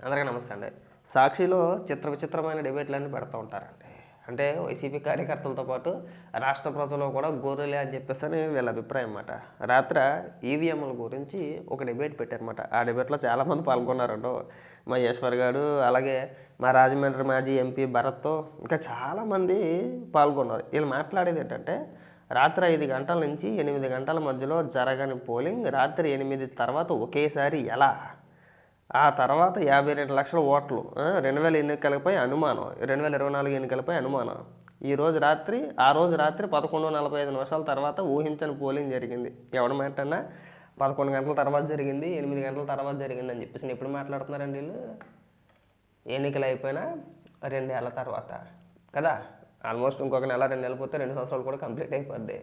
అందరికీ నమస్తే అండి. సాక్షిలో చిత్ర విచిత్రమైన డిబేట్లన్నీ పెడుతూ ఉంటారండి. అంటే వైసీపీ కార్యకర్తలతో పాటు రాష్ట్ర ప్రజలు కూడా గోరులే అని చెప్పేసి అని వీళ్ళ అభిప్రాయం అన్నమాట. రాత్ర ఈవీఎంల గురించి ఒక డిబేట్ పెట్టారన్నమాట. ఆ డిబేట్లో చాలామంది పాల్గొన్నారంట మా ఈశ్వర్ గారు అలాగే మా రాజమండ్రి మాజీ ఎంపీ భరత్తో ఇంకా చాలామంది పాల్గొన్నారు. వీళ్ళు మాట్లాడేది ఏంటంటే రాత్రి ఐదు గంటల నుంచి ఎనిమిది గంటల మధ్యలో జరగని పోలింగ్ రాత్రి ఎనిమిది తర్వాత ఒకేసారి ఎలా? ఆ తర్వాత యాభై రెండు లక్షల ఓట్లు రెండు వేల ఎన్నికలపై అనుమానం రెండు వేల ఇరవై నాలుగు ఎన్నికలపై అనుమానం. ఈ రోజు రాత్రి ఆ రోజు రాత్రి పదకొండు నలభై ఐదు నిమిషాల తర్వాత ఊహించని పోలింగ్ జరిగింది. ఎవడ మాటన్నా పదకొండు గంటల తర్వాత జరిగింది ఎనిమిది గంటల తర్వాత జరిగింది అని చెప్పేసి ఎప్పుడు మాట్లాడుతున్నారండి వీళ్ళు? ఎన్నికలు అయిపోయినా రెండేళ్ళ తర్వాత కదా? ఆల్మోస్ట్ ఇంకొక నెల రెండు నెలలు పోతే రెండు సంవత్సరాలు కూడా కంప్లీట్ అయిపోద్ది.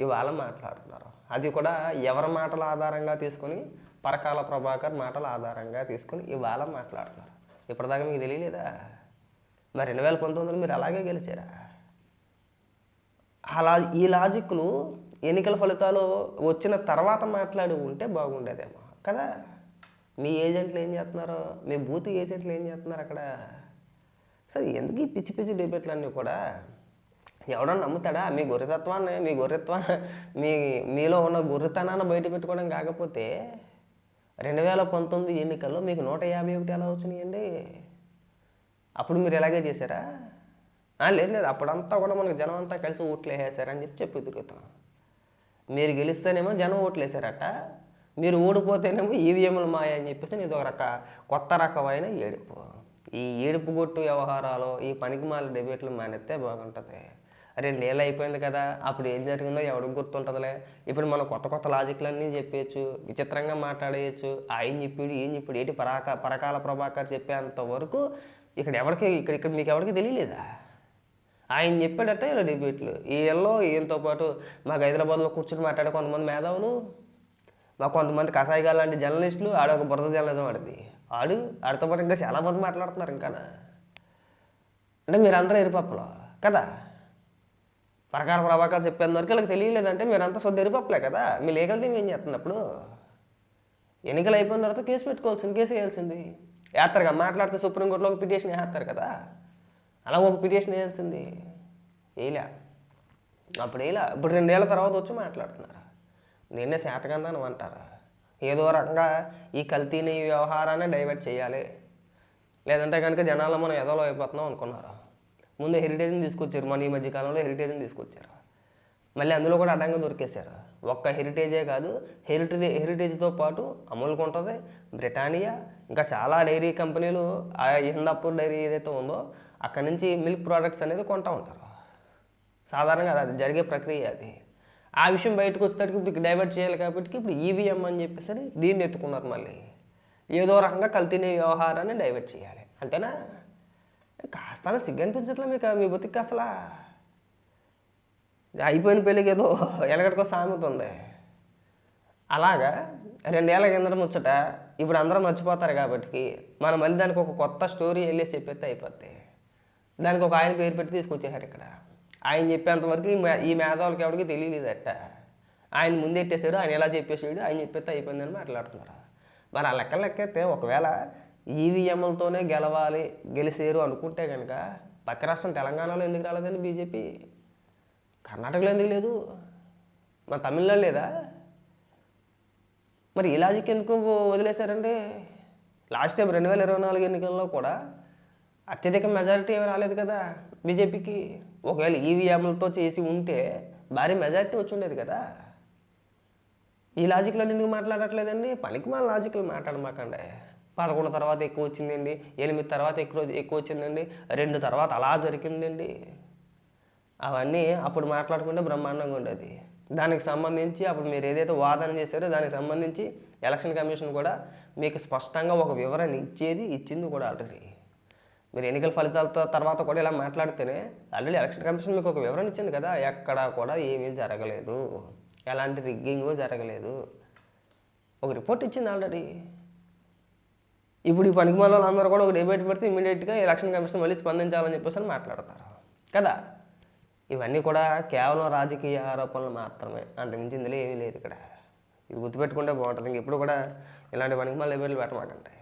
ఇవాళ మాట్లాడుతున్నారు. అది కూడా ఎవరి మాటల ఆధారంగా తీసుకొని పరకాల ప్రభాకర్ మాటల ఆధారంగా తీసుకొని ఇవాళ మాట్లాడుతున్నారు. ఇప్పటిదాకా మీకు తెలియలేదా? మరి రెండు వేల పంతొమ్మిదిలో మీరు అలాగే గెలిచారా? అలా ఈ లాజిక్ను ఎన్నికల ఫలితాలు వచ్చిన తర్వాత మాట్లాడి ఉంటే బాగుండేదేమో. కదా? మీ ఏజెంట్లు ఏం చేస్తున్నారు? మీ బూత్ ఏజెంట్లు ఏం చేస్తున్నారు అక్కడ? సరే ఎందుకు ఈ పిచ్చి పిచ్చి డిబేట్లు అన్నీ కూడా? ఎవడన్నా నమ్ముతాడా? మీ గొర్రెతత్వాన్ని మీ గొర్రెత్వాన్ని మీ మీలో ఉన్న గొర్రెతనాన్ని బయట పెట్టుకోవడం కాకపోతే రెండు వేల పంతొమ్మిది ఎన్నికల్లో మీకు నూట యాభై ఒకటి ఎలా వచ్చినాయండి? అప్పుడు మీరు ఎలాగే చేశారా? లేదు లేదు. అప్పుడంతా కూడా మనకు జనం అంతా కలిసి ఓట్లు వేసేసారని చెప్పి చెప్పి తిరుగుతాం మీరు గెలిస్తేనేమో జనం ఓట్లు వేసారట. మీరు ఓడిపోతేనేమో ఈవీఎంలు మాయ అని చెప్పేసి ఇది ఒక రక కొత్త రకమైన ఏడుపు. ఈ ఏడుపు గొట్టు వ్యవహారాలు ఈ పనికిమాల డిబేట్లు మానేస్తే బాగుంటుంది. అరే నీళ్ళు అయిపోయింది కదా. అప్పుడు ఏం జరిగిందో ఎవడికి గుర్తుంటుందిలే. ఇప్పుడు మనం కొత్త కొత్త లాజిక్లన్నీ చెప్పేయచ్చు విచిత్రంగా మాట్లాడేయచ్చు. ఆయన చెప్పాడు ఏం చెప్పాడు ఏంటి పరాక పరకాల ప్రభాకర్ చెప్పేంత వరకు ఇక్కడ ఎవరికి ఇక్కడ ఇక్కడ మీకు ఎవరికి తెలియలేదా? ఆయన చెప్పాడట ఇలా డిబేట్లు. వీళ్ళలో ఈయనతో పాటు మాకు హైదరాబాద్లో కూర్చొని మాట్లాడే కొంతమంది మేధావులు మా కొంతమంది కషాయిగా లాంటి జర్నలిస్టులు ఆడ ఒక బురద జర్నలిజం ఆడిది ఆడు ఆడితో పాటు ఇంకా చాలామంది మాట్లాడుతున్నారు ఇంకా అంటే మీరందరూ ఎరిపప్పులో కదా? పరకార ప్రభాకర్ చెప్పేంత వరకు వీళ్ళకి తెలియలేదంటే మీరంతా సొద్దు ఎరిపప్పులే కదా? మీ లీగల్ టీం ఏం చేస్తున్నప్పుడు ఎన్నికలు అయిపోయిన తర్వాత కేసు పెట్టుకోవాల్సింది కేసు వేయాల్సింది. వేస్తారుగా మాట్లాడితే సుప్రీంకోర్టులో ఒక పిటిషన్ వేస్తారు కదా? అలా ఒక పిటిషన్ వేయాల్సింది. వేయలే. అప్పుడు వేయలే. ఇప్పుడు రెండేళ్ళ తర్వాత వచ్చి మాట్లాడుతున్నారు. నిన్నే శాతకందానం అంటారా? ఏదో రకంగా ఈ కల్తీని ఈ వ్యవహారాన్ని డైవర్ట్ చేయాలి. లేదంటే కనుక జనాల మనం ఎదలో అయిపోతున్నాం అనుకున్నారు? ముందు హెరిటేజ్ని తీసుకొచ్చారు. మన ఈ మధ్యకాలంలో హెరిటేజ్ని తీసుకొచ్చారు. మళ్ళీ అందులో కూడా అడ్డంగా దొరికేశారు. ఒక్క హెరిటేజే కాదు హెరిటేజ్ హెరిటేజ్తో పాటు అమూల్కి ఉంటుంది. బ్రిటానియా ఇంకా చాలా డైరీ కంపెనీలు ఆ హిందాపూర్ డైరీ ఏదైతే ఉందో అక్కడ నుంచి మిల్క్ ప్రోడక్ట్స్ అనేది కొంటూ ఉంటారు. సాధారణంగా అది జరిగే ప్రక్రియ అది. ఆ విషయం బయటకు వచ్చేసరికి ఇప్పుడు డైవర్ట్ చేయాలి కాబట్టి ఇప్పుడు ఈవీఎం అని చెప్పేసి దీన్ని ఎత్తుకున్నారు మళ్ళీ. ఏదో రకంగా కల్తీనే వ్యవహారాన్ని డైవర్ట్ చేయాలి. అంతేనా? కాస్త సిగ్గు అనిపించట్లే మీకు మీ బతికి అసలు. అయిపోయిన పెళ్ళికి ఏదో వెనకటికో సామెత ఉంది అలాగా రెండేళ్ళ కిందట ముచ్చట ఇప్పుడు అందరూ మర్చిపోతారు కాబట్టి మనం మళ్ళీ దానికి ఒక కొత్త స్టోరీ వెళ్ళేసి చెప్పేస్తే అయిపోద్ది. దానికి ఒక ఆయన పేరు పెట్టి తీసుకొచ్చేసారు ఇక్కడ. ఆయన చెప్పేంతవరకు ఈ మే- ఈ మేధావులకి ఎవరికి తెలియలేదట. ఆయన ముందెట్టేశారు ఆయన ఎలా చెప్పేసాడు ఆయన చెప్పేస్తే అయిపోయిందని మాట్లాడుతున్నారు. మరి ఆ లెక్కలు లెక్కేస్తే ఒకవేళ ఈవీఎంలతోనే గెలవాలి గెలిసేరు అనుకుంటే కనుక పక్క రాష్ట్రం తెలంగాణలో ఎందుకు రాలేదండి బీజేపీ? కర్ణాటకలో ఎందుకు లేదు? మన తమిళనాడు లేదా? మరి ఈ లాజిక్ ఎందుకు వదిలేశారండి? లాస్ట్ టైం రెండు వేల ఇరవై నాలుగు ఎన్నికల్లో కూడా అత్యధిక మెజారిటీ ఏమి రాలేదు కదా బీజేపీకి. ఒకవేళ ఈవీఎంలతో చేసి ఉంటే భారీ మెజారిటీ వచ్చి ఉండేది కదా. ఈ లాజిక్లో ఎందుకు మాట్లాడట్లేదండి? పనికి మన లాజిక్లు మాట్లాడమాకండి. పదకొండు తర్వాత ఎక్కువ వచ్చిందండి ఎనిమిది తర్వాత ఎక్కువ ఎక్కువ వచ్చిందండి రెండు తర్వాత అలా జరిగిందండి. అవన్నీ అప్పుడు మాట్లాడుకుంటే బ్రహ్మాండంగా ఉండేది. దానికి సంబంధించి అప్పుడు మీరు ఏదైతే వాదన చేశారో దానికి సంబంధించి ఎలక్షన్ కమిషన్ కూడా మీకు స్పష్టంగా ఒక వివరణ ఇచ్చేది ఇచ్చింది కూడా ఆల్రెడీ. మీరు ఎన్నికల ఫలితాలతో తర్వాత కూడా ఇలా మాట్లాడితేనే ఆల్రెడీ ఎలక్షన్ కమిషన్ మీకు ఒక వివరణ ఇచ్చింది కదా ఎక్కడా కూడా ఏమీ జరగలేదు. ఎలాంటి రిగ్గింగ్ జరగలేదు. ఒక రిపోర్ట్ ఇచ్చింది ఆల్రెడీ. ఇప్పుడు ఈ పనికి అందరూ కూడా ఒక డిబేట్ పెడితే ఇమీడియట్గా ఎలక్షన్ కమిషన్ మళ్ళీ స్పందించాలని చెప్పేసి అని మాట్లాడతారు. కదా? ఇవన్నీ కూడా కేవలం రాజకీయ ఆరోపణలు మాత్రమే. అంతకుమించి ఇందులో ఏమీ లేదు ఇక్కడ. ఇది గుర్తుపెట్టుకుంటే బాగుంటుంది. ఇంక ఎప్పుడు కూడా ఇలాంటి పనికి మళ్ళీ డిబేట్లు పెట్టమాకండి.